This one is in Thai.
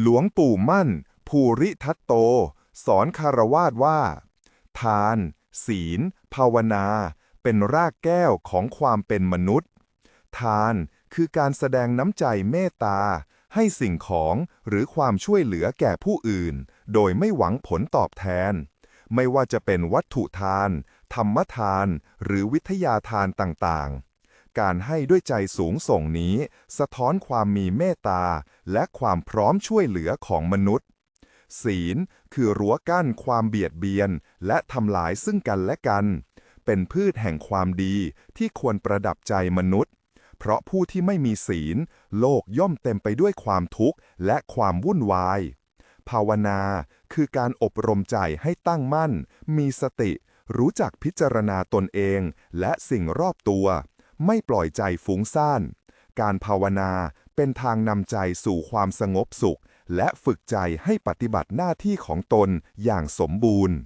หลวงปู่มั่น ภูริทัตโต สอนคารวาสว่า ทาน ศีล ภาวนา เป็นรากแก้วของความเป็นมนุษย์ ทานคือการแสดงน้ำใจเมตตา ให้สิ่งของหรือความช่วยเหลือแก่ผู้อื่น โดยไม่หวังผลตอบแทน ไม่ว่าจะเป็นวัตถุทาน ธรรมทาน หรือวิทยาทานต่างๆ การให้ด้วยใจสูงส่งนี้ สะท้อนความมีเมตตา และความพร้อมช่วยเหลือของมนุษย์ ศีล คือรั้วกั้นความเบียดเบียน และทำลายซึ่งกันและกัน เป็นพืชแห่งความดีที่ควรประดับใจมนุษย์ เพราะผู้ที่ไม่มีศีล โลกย่อมเต็มไปด้วยความทุกข์และความวุ่นวาย ภาวนา คือการอบรมใจให้ตั้งมั่น มีสติรู้จักพิจารณาตนเองและสิ่งรอบตัว ไม่ปล่อยใจฟุ้งซ่าน การภาวนาเป็นทางนำใจสู่ความสงบสุข และฝึกใจให้ปฏิบัติหน้าที่ของตนอย่างสมบูรณ์